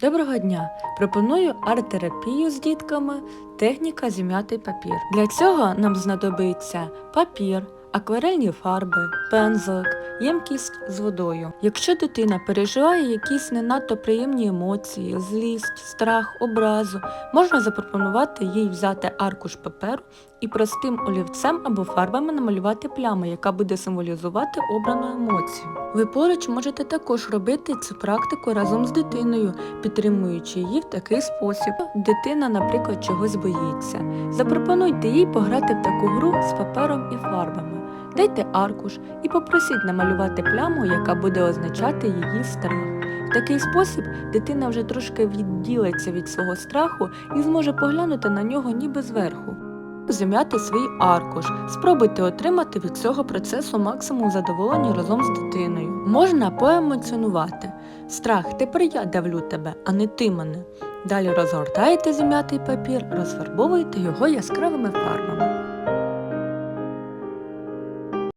Доброго дня! Пропоную арт-терапію з дітками, техніка зім'ятий папір. Для цього нам знадобиться папір, акварельні фарби, пензлик, ємкість з водою. Якщо дитина переживає якісь не надто приємні емоції, злість, страх, образу, можна запропонувати їй взяти аркуш паперу і простим олівцем або фарбами намалювати пляму, яка буде символізувати обрану емоцію. Ви поруч можете також робити цю практику разом з дитиною, підтримуючи її в такий спосіб. Дитина, наприклад, чогось боїться. Запропонуйте їй пограти в таку гру з папером і фарбами. Дайте аркуш і попросіть намалювати пляму, яка буде означати її страх. В такий спосіб дитина вже трошки відділиться від свого страху і зможе поглянути на нього ніби зверху. Зім'яти свій аркуш. Спробуйте отримати від цього процесу максимум задоволення разом з дитиною. Можна поемоціонувати. Страх, тепер я давлю тебе, а не ти мене. Далі розгортаєте зім'ятий папір, розфарбовуєте його яскравими фарбами.